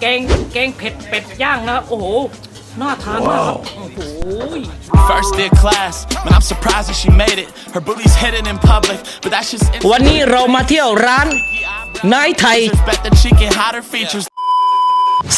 แกงแกงเผ็ดเป็ดย่างนะครับ โอ้โห น่าทานมากครับโอ้โห First day of class, man, I'm surprised that she made it. Her booty's hidden in public, but that's just วันนี้เรามาเที่ยวร้านนายไทย Bet the chicken hotter features.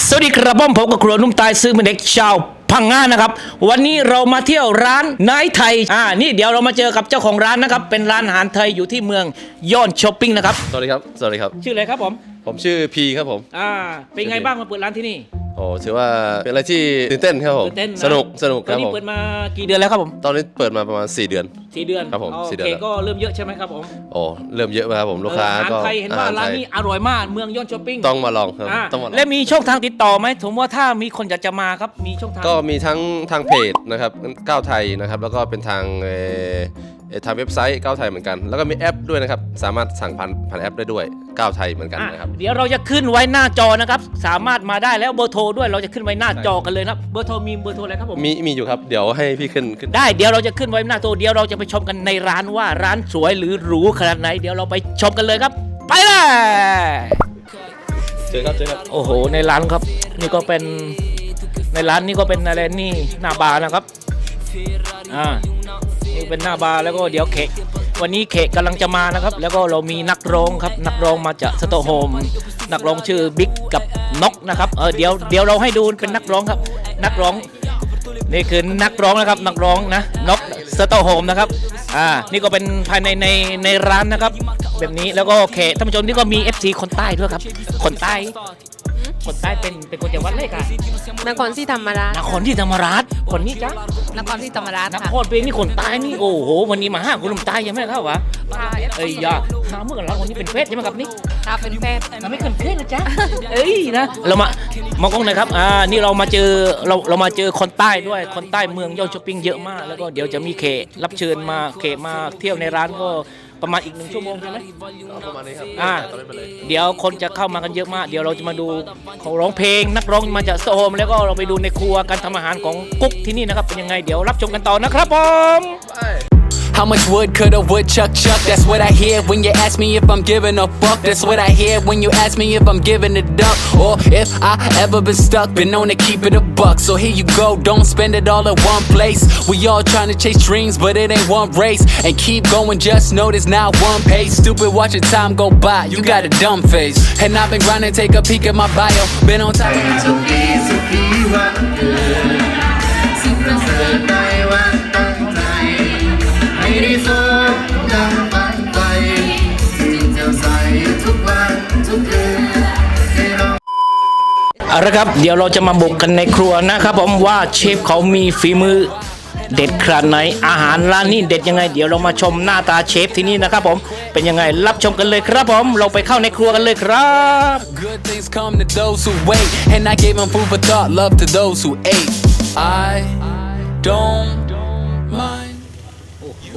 สวัสดีครับผมผมกับครัวนุ่มตายซึ่งเป็นเด็กชาว พังงานะครับ วันนี้เรามาเที่ยวร้านนายไทยอ่านี่เดี๋ยวเรามาเจอกับเจ้าของร้านนะครับ เป็นร้านอาหารไทยอยู่ที่เมืองย่อนช้อปปิ้งนะครับ สวัสดีครับ สวัสดีครับ ชื่ออะไรครับผม ผมชื่อพีครับผม อ่า เป็นไงบ้างมาเปิดร้านที่นี่ โอ้ถือว่าเป็นอะไรที่ตื่นเต้นครับผม ตื่นเต้นนะ สนุกสนุกตคอนรับนี้ผมเปิดมากี่เดือนแล้วครับผมตอนนี้เปิดมาประมาณ 4 เดือน สี่เดือนครับผมโอสี่เดืเคอนแล้ว ก็เริ่มเยอะใช่ไหมครับผมโอ้เริ่มเยอะมากครับผมลูกค้าเอออาหารก็ไทยเห็นว่าอหร้านไทยนี้อร่อยมากเมืองย่อนช้อปปิ้งต้องมาลองครับอ่าต้องมาลอง และมีช่องทางติดต่อไหมสมมติว่าถ้ามีคนอยากจะมาครับมีช่องทาง ก็มีทั้งทางเพจนะครับก้าวไทยนะครับ แล้วก็เป็นทางเอ่อเอ่อ ทางเว็บไซต์ก้าวไทยเหมือนกัน แล้วก็มีแอปด้วยนะครับ สามารถสั่งผ่านผ่านแอปได้ด้วยก้าวไทยเหมือนกันอะนะครับ เดี๋ยวเราจะขึ้นไว้หน้าจอนะครับ สามารถมาได้แล้วเบอร์โทรด้วยเราจะขึ้นไว้หน้าจอกันเลยนะครับเบอร์โทรมีเบอร์โทรอะไรครับผมมีมีอยู่ครับเดี๋ยวให้พี่ขึ้นขึ้น ได้เดี๋ยวเราจะขึ้นไว้หน้าโทรเดี๋ยวเราจะไปชมกันในร้านว่าร้านสวยหรือหรูขนาดไหน เดี๋ยวเราไปชมกันเลยครับ ไปเลยเจอครับเจอครับโอ้โห ในร้านครับ นี่ก็เป็นในร้านนี่ก็เป็นอะไรนี่หน้าบาร์นะครับอ่า นี่เป็นหน้าบาร์แล้วก็เดี๋ยวเขกวันนี้เขกกำลังจะมานะครับ แล้วก็เรามีนักร้องครับ นักร้องมาจากสโตโฮมนักร้องชื่อบิ๊กกับนกนะครับเออเดี๋ยวเดี๋ยวเราให้ดูเป็นนักร้องครับ นักร้องนี่คือนักร้องนะครับนักร้องนะนกสโตโฮมนะครับอ่านี่ก็เป็นภายในในในร้านนะครับ แบบนี้แล้วก็โอเคท่านผู้ชมนี่ก็มี FC คนใต้ด้วยครับ คนใต้ คนใต้เป็นเป็นคนจังหวัดอะไรกันนครศรีธรรมราชนครที่ธรรมราชคนนี้จ้ะนครศรีธรรมราชนค่ะครเป็นนี่คนใต้นี่โอ้โหวันนี้มาห้าคนลมใต้ยังไม่เข้าวะค่ะเอ้ยอยาหาเมื่อกันแล้ววันนี้เป็นเฟสใช่ไหมครับนี่ค่ะเป็นแฟนทำไม่เกินเฟสนะจ๊ะเอ้ยนะเรามามองกล้องหน่อยครับอ่านี่เรามาเจอเราเรามาเจอคนใต้ด้วยคนใต้เมืองย่อนช้อปปิ้งเยอะมาก แล้วก็เดี๋ยวจะมีเขตรับเชิญมาเขตมาเที่ยวในร้านก็ ประมาณอีกหนึ่งชั่วโมงใช่ไหมประมาณนี้ครับอ่า ตอนนี้ไปเลย เดี๋ยวคนจะเข้ามากันเยอะมาก เดี๋ยวเราจะมาดูเขาร้องเพลง นักร้องมาจากโซโฮมแล้วก็เราไปดูในครัวการทำอาหารของกุ๊กที่นี่นะครับเป็นยังไง เดี๋ยวรับชมกันต่อนะครับผม How much wood could a woodchuck chuck? That's what I hear when you ask me if I'm giving a fuck. That's what I hear when you ask me if I'm giving a up. Or if I ever been stuck, been known to keep it a buck. So here you go, don't spend it all at one place. We all trying to chase dreams, but it ain't one race. And keep going, just know there's not one pace. Stupid watching time go by, you got a dumb face. And I've been grinding, take a peek at my bio. Been on top. Too easy, be right. เอาละครับ เดี๋ยวเราจะมาบุกกันในครัวนะครับผมว่าเชฟเขามีฝีมือเด็ดขนาดไหนอาหารร้านนี้เด็ดยังไง เดี๋ยวเรามาชมหน้าตาเชฟที่นี่นะครับผมเป็นยังไงรับชมกันเลยครับผมเราไปเข้าในครัวกันเลยครับ Good things come to those who wait, and I gave them food for thought, love to those who ate. I don't mind. โอ้โห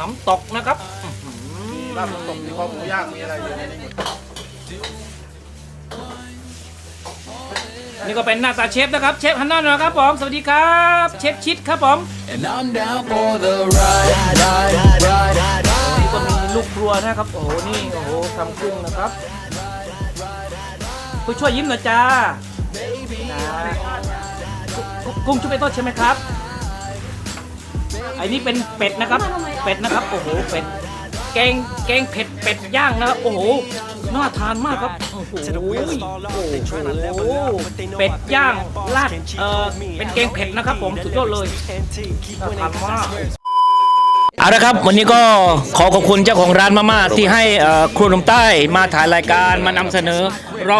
น้ำตกนะครับร้านน้ำตกมีข้าวหมูย่างมีอะไรอยู่ในนี้หมด นี่ก็เป็นหน้าตาเชฟนะครับ เชฟฮันน่าหน่อยครับผม สวัสดีครับ เชฟชิดครับผม And I'm down for the ride, ride, ride, นี่ก็มีลูกครัวนะครับ โอ้โห นี่ โอ้โหทำกุ้งนะครับผู้ช่วยยิ้มหน่อยจ้านะกุ้งกุ้งชุบเปโต้ใช่ไหมครับ ไอ้นี่เป็นเป็ดนะครับ เป็ดนะครับ โอ้โห เป็ด แกงแกงเผ็ดเป็ดย่างนะโอ้โหน่าทานมากครับโอ้โหโอ้โหเป็ดย่างราดเออเป็นแกงเผ็ดนะครับผมสุดยอดเลยน่าทานมาก เอาละครับ วันนี้ก็ขอขอบคุณเจ้าของร้านมาม่าที่ให้ครัวหนุ่มใต้มาถ่ายรายการมานำเสนอ เรา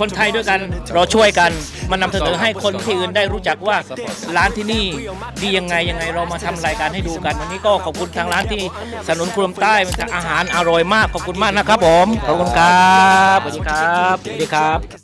คนไทยด้วยกันเราช่วยกันมานำเสนอให้คนที่อื่นได้รู้จักว่าร้านที่นี่ดียังไงยังไงเรามาทำรายการให้ดูกัน วันนี้ก็ขอบคุณทางร้านที่สนับสนุนครัวหนุ่มใต้อาหารอร่อยมากขอบคุณมากนะครับผมขอบคุณครับสวัสดีครับสวัสดีครับ